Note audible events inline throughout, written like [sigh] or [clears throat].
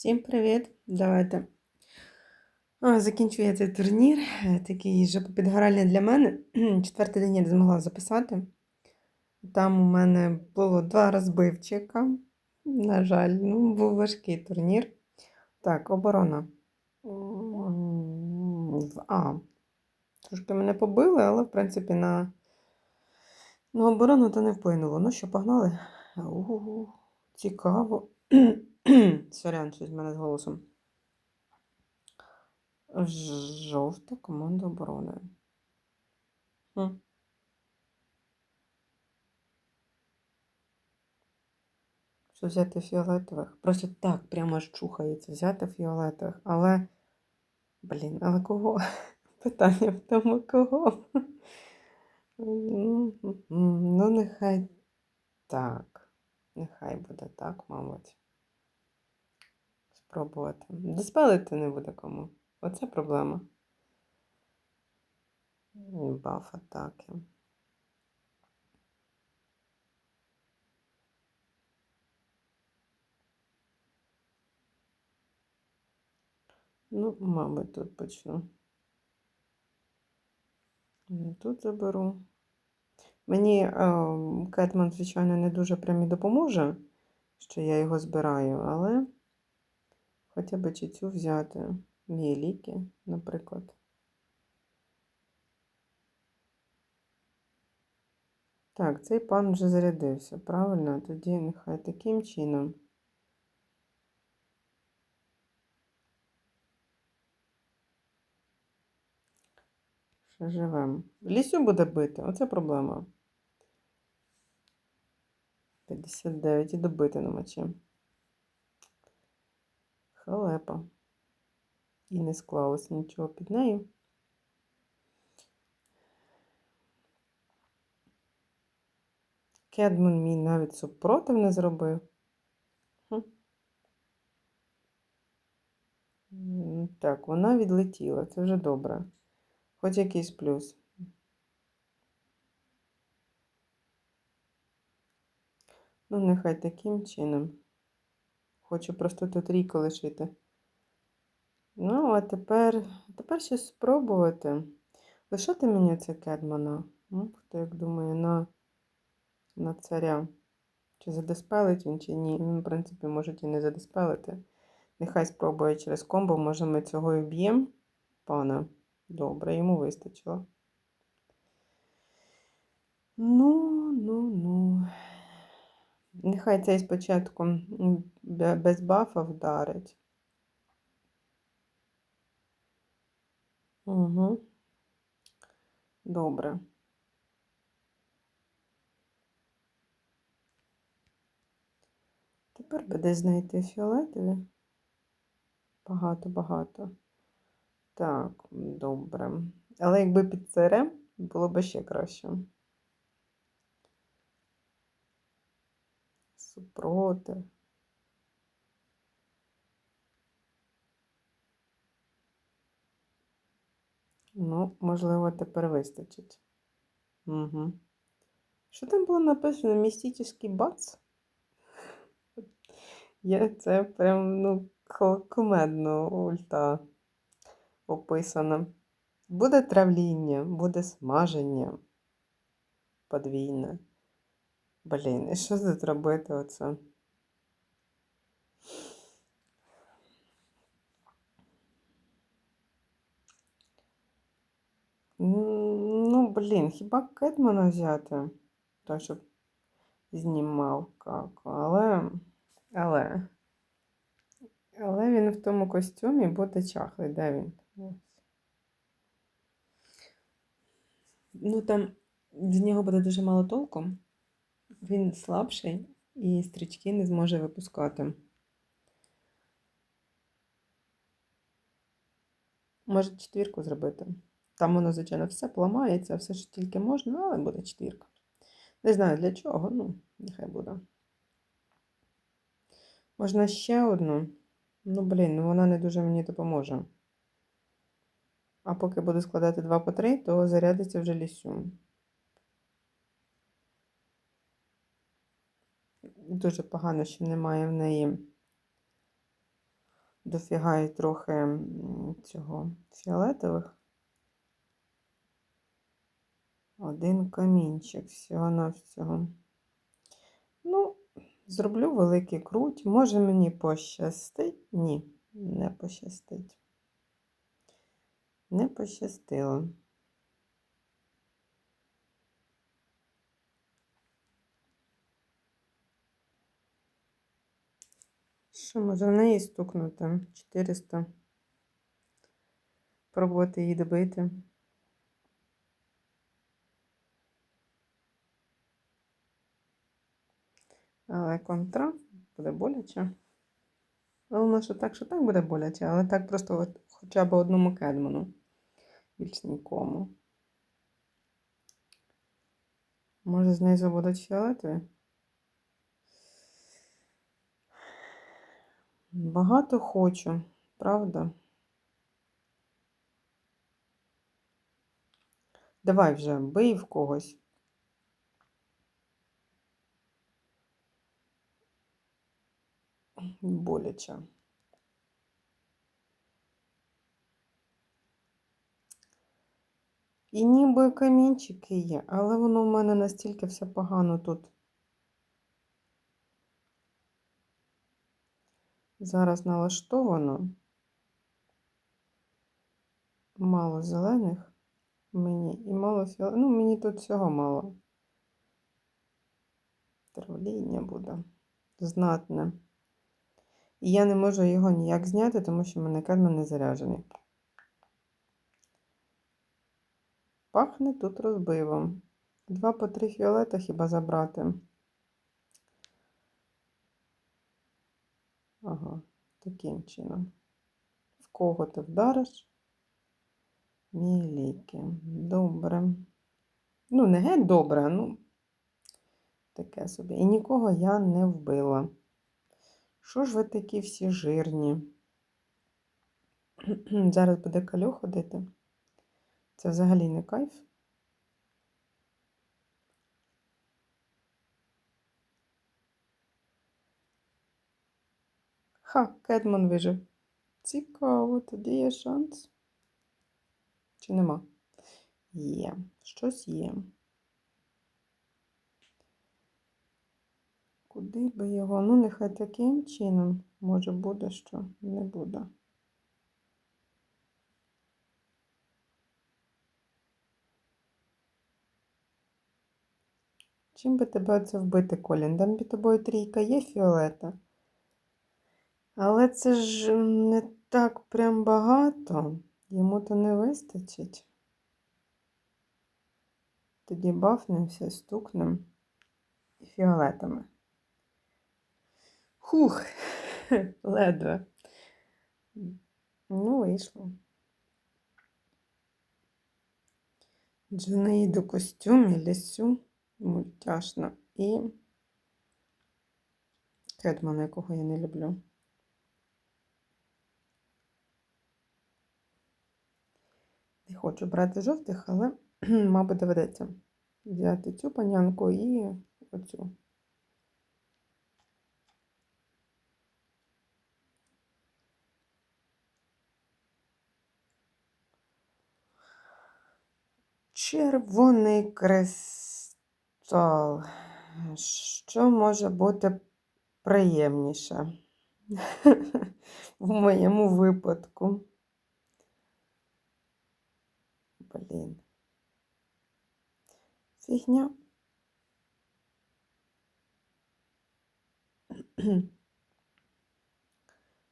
Всім привіт! Давайте. Закінчую я цей турнір. е, Такий жопопідгоральний для мене. [clears throat] Четвертий день я не змогла записати. Там у мене було два розбивчика. На жаль, ну, був важкий турнір. Так, оборона. А. Трошки мене побили, але, в принципі, на, на оборону то не вплинуло. Ну що, погнали? У, цікаво. [clears throat] [clears throat] Сорян, щось в мене з голосом. Жовта команда оборони. Що взяти фіолетових? Просто так прямо аж чухається взяти фіолетових. Але, блін, але кого? [laughs] Питання в тому, кого? [laughs] Ну, нехай так. Нехай буде так, мабуть. Спробувати. Диспелити не буде кому. Оце проблема. Баф атаки. Ну, мабуть, тут почну. Тут заберу. Мені е, Кетман, звичайно, не дуже прям і допоможе, що я його збираю, але хоча б чи цю взяти. Є ліки, наприклад. Так, цей пан вже зарядився, правильно? Тоді нехай таким чином. Ще живем. Лісю буде бити, оце проблема. 59 і добити нема чим. Халепа. І не склалося нічого під нею. Кедман мій навіть супротив не зробив. Хм. Так, вона відлетіла, це вже добре. Хоч якийсь плюс. Ну, нехай таким чином. Хочу просто тут трійку лишити. Ну, а тепер, тепер щось спробувати. Лишати мені це Кедмана. Ну, хто як думає, на, на царя. Чи задиспелить він, чи ні. Він, в принципі, може і не задиспелити. Нехай спробує через комбо, може ми цього і вб'ємо. Пана. Добре, йому вистачило. Ну, ну, ну. Нехай цей спочатку без бафа вдарить. Угу. Добре. Тепер би десь знайти фіолетові. Багато-багато. Так, добре. Але якби під царем, було б ще краще. Супротив. Ну, можливо, тепер вистачить. Угу. Що там було написано? Містичний бац? Я це прям, ну, ко- кумедно ульта описана. Буде травління, буде смаження подвійне. Блін, і що тут робити оце? Ну, блін, хіба Кетмана взяти? Той, щоб знімав каку. Але, але, але він в тому костюмі буде чахлий. Де він? Ну, там з нього буде дуже мало толку. Він слабший і стрічки не зможе випускати. Може четвірку зробити. Там воно, звичайно, все поламається, все що тільки можна, але буде четвірка. Не знаю для чого, ну, нехай буде. Можна ще одну. Ну, блін, ну вона не дуже мені допоможе. А поки буду складати 2 по 3, то зарядиться вже лісю. Дуже погано, що немає в неї дофіга і трохи цього фіолетових. Один камінчик всього на всього. Ну, зроблю великий круть. Може мені пощастить? Ні, не пощастить. Не пощастило. Що може в неї стукнути? 400. Пробувати її добити. Але контра буде боляче. Головне, що так, що так буде боляче, але так просто от хоча б одному кедману. Більш нікому. Може, знизу будуть фіолетові? Багато хочу, правда? Давай вже, бий в когось. Боляче. І ніби камінчики є, але воно в мене настільки все погано тут. Зараз налаштовано. Мало зелених мені і мало фіол... Ну, мені тут всього мало. Травління буде знатне. І я не можу його ніяк зняти, тому що в мене заряджений. Пахне тут розбивом. Два по три фіолета хіба забрати. Ага, таким чином. В кого ти вдариш? Міліки. Добре. Ну, не геть добре, ну таке собі. І нікого я не вбила. Що ж ви такі всі жирні? [clears throat] Зараз буде калю ходити. Це взагалі не кайф. Ха, Кедман вижив. Цікаво, тоді є шанс. Чи нема? Є, щось є. Куди би його? Ну, нехай таким чином. Може буде, що не буде. Чим би тебе оце вбити, Колін? Там під тобою трійка є фіолета. Але це ж не так прям багато. Йому то не вистачить. Тоді бафнемося, стукнем і фіолетами. Хух, [laughs] ледве. Ну, вийшло. Джунеїду костюмі, лісю, мультяшна і Кедмана, якого я не люблю. Не хочу брати жовтих, але, [clears throat] мабуть, доведеться взяти цю панянку і оцю. Червоний кристал. Що може бути приємніше [laughs] в моєму випадку? Блін. Фігня.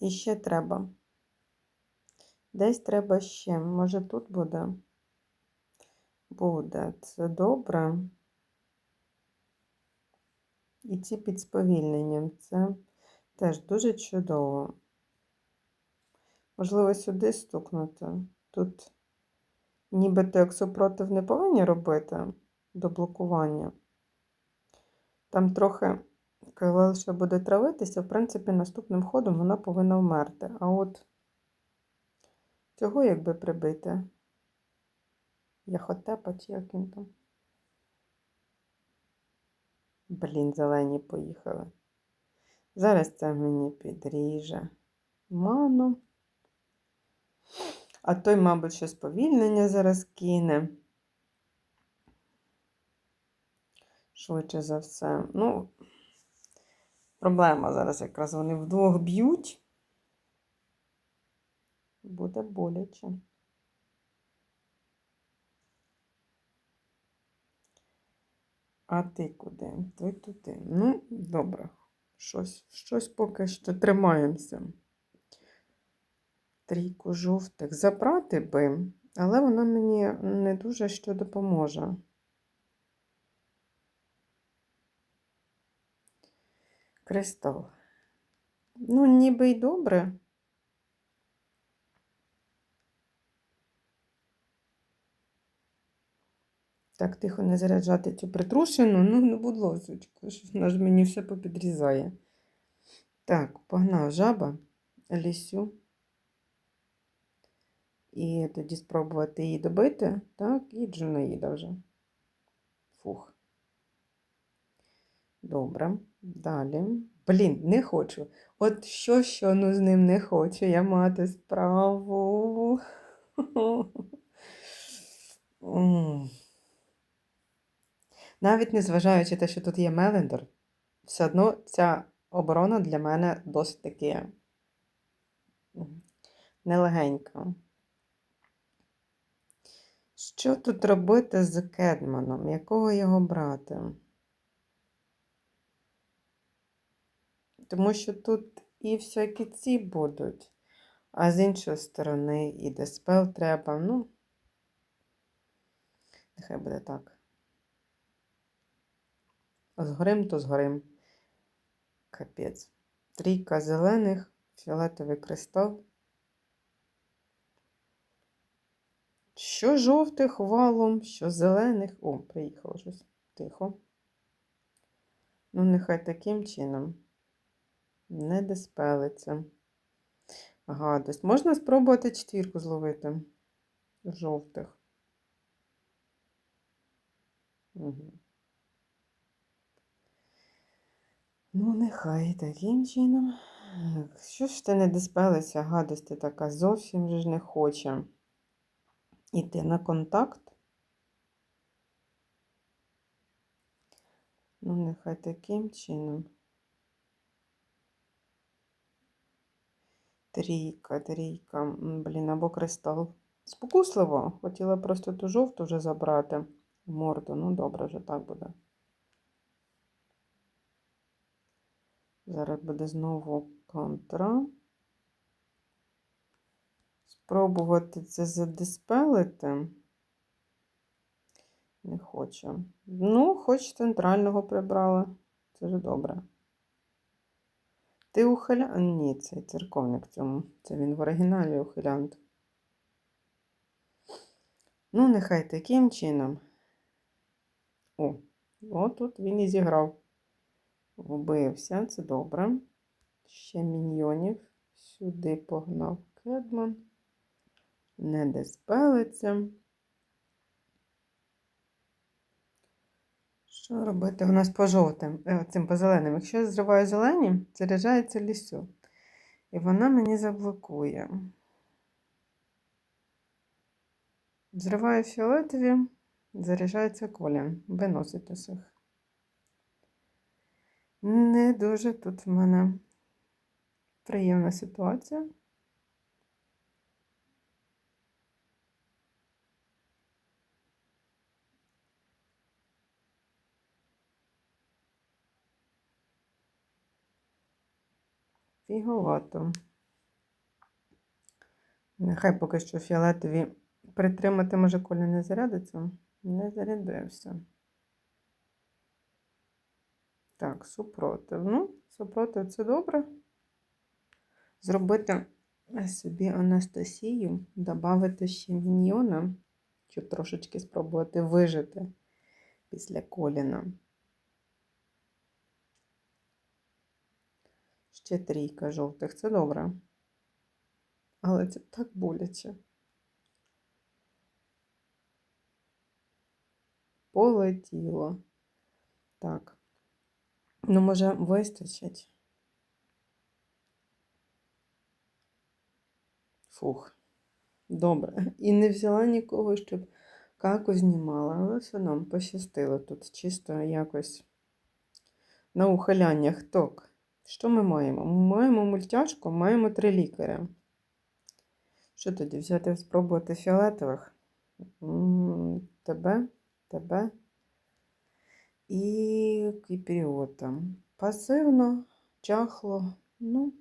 І ще треба. Десь треба ще. Може тут буде? Буде. Це добре. І ці під сповільненням. Це теж дуже чудово. Можливо, сюди стукнути. Тут нібито як супротив не повинні робити до блокування. Там трохи, коли лише буде травитися, в принципі, наступним ходом вона повинна вмерти. А от цього якби прибити. Яхотепа чи як він там. Блін, зелені поїхали. Зараз це мені підріже. ману. А той, мабуть, що сповільнення зараз кине. Швидше за все. Ну, проблема зараз якраз вони вдвох б'ють. Буде боляче. А ти куди? Ти туди. Ну, добре. Щось, щось поки що тримаємося. Трійку жовтих забрати би, але вона мені не дуже що допоможе. Кристал. Ну, ніби й добре. Так, тихо не заряджати цю притрушену. Ну, не будь ласочка, що вона ж мені все попідрізає. Так, погнав жаба, лісю. І тоді спробувати її добити. Так, і Джунаїда вже. Фух. Добре. Далі. Блін, не хочу. От що, що ну з ним не хочу я мати справу. [laughs] Навіть незважаючи те, що тут є Мелендер, все одно ця оборона для мене досить таки нелегенька. Що тут робити з Кедманом? Якого його брати? Тому що тут і всякі ці будуть, а з іншої сторони і диспел треба. Ну, нехай буде так. Згорим, то згорим. Капець. Трійка зелених, фіолетовий кристал. Що жовтих валом, що зелених. О, приїхало щось. Тихо. Ну, нехай таким чином. Не диспелиться. Гадость. Можна спробувати четвірку зловити. Жовтих. Угу. Ну, нехай таким чином. Що ж ти не диспелиться, гадості така зовсім ж не хоче йти на контакт. Ну, нехай таким чином. Трійка, трійка, блін, або кристал. Спокусливо. Хотіла просто ту жовту вже забрати морду. Ну, добре, вже так буде. Зараз буде знову контра. Спробувати це задиспелити. Не хочу. Ну, хоч центрального прибрала. Це ж добре. Ти ухиля... Ні, це церковник цьому. Це він в оригіналі ухилянт. Ну, нехай таким чином. О, отут він і зіграв. Вбився, це добре. Ще міньйонів. Сюди погнав Кедман. Не диспелиться. Що робити у нас по жовтим, е, цим по зеленим? Якщо я зриваю зелені, заряджається лісю. І вона мені заблокує. Зриваю фіолетові, заряджається колін. Виносить усіх. Не дуже тут в мене приємна ситуація. Фіговато. Нехай поки що фіолетові притримати, може, коли не зарядиться. Не зарядився. Так, супротив. Ну, супротив це добре. Зробити собі Анастасію, додати ще міньйона, щоб трошечки спробувати вижити після коліна. Ще трійка жовтих, це добре. Але це так боляче. Полетіло. Так. Ну, може, вистачить. Фух. Добре. І не взяла нікого, щоб каку знімала, але все одно пощастило тут. Чисто якось на ухиляннях ток. Що ми маємо? Ми маємо мультяшку, маємо три лікаря. Що тоді? Взяти спробувати фіолетових? Тебе, тебе і кіпіріота. Пасивно, чахло. Ну,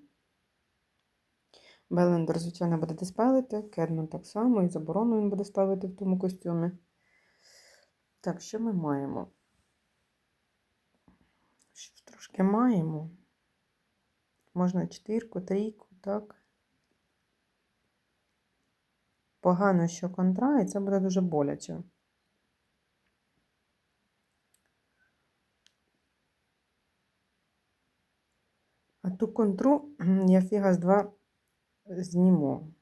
Белендер, звичайно, буде диспелити, Кедман так само, і заборону він буде ставити в тому костюмі. Так, що ми маємо? Що трошки маємо. Можна четвірку, трійку, так. Погано, що контра, і це буде дуже боляче. А ту контру я фіга з два зніму.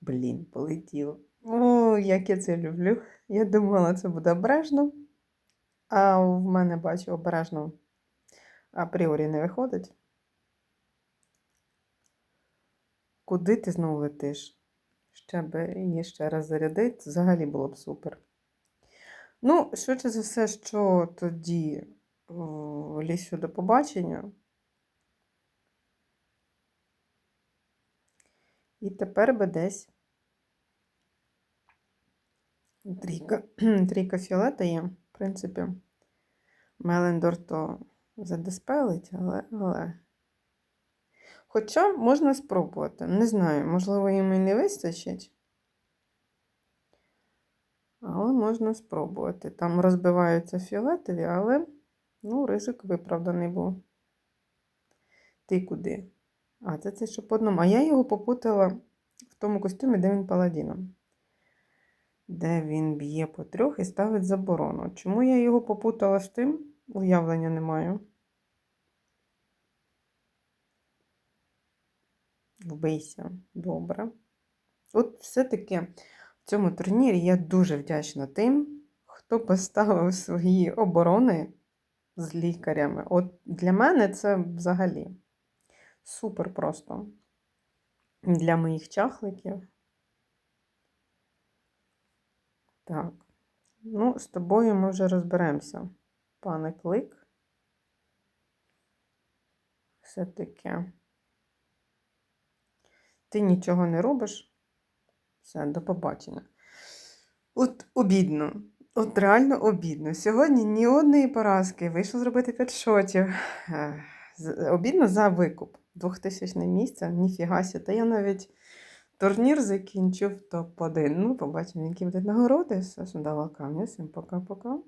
Блін, полетіло. О, як я це люблю. Я думала, це буде обережно. А в мене, бачу, обережно апріорі не виходить. Куди ти знову летиш? Ще би її ще раз зарядити, взагалі було б супер. Ну, швидше за все, що тоді лісю до побачення. І тепер би десь трійка, [clears throat] трійка фіолета є, в принципі. Мелендор то задиспелить, але, але. Хоча можна спробувати. Не знаю, можливо, їм і не вистачить. Але можна спробувати. Там розбиваються фіолетові, але ну, ризик виправданий був. Ти куди? А, це це що по одному. А я його попутала в тому костюмі, де він паладіном. Де він б'є по трьох і ставить заборону. Чому я його попутала з тим? Уявлення не маю. Вбийся. Добре. От все-таки в цьому турнірі я дуже вдячна тим, хто поставив свої оборони з лікарями. От для мене це взагалі супер просто. Для моїх чахликів. Так. Ну, з тобою ми вже розберемося. Пане клик. Все-таки. Ти нічого не робиш. Все, до побачення. От обідно. От реально обідно. Сьогодні ні одної поразки. Вийшло зробити 5 шотів. Обідно за викуп. 2000 місце, ніфігася. Та я навіть турнір закінчив топ-1. Ну, побачимо, які будуть нагороди. Все, сюди камня. Всім пока-пока.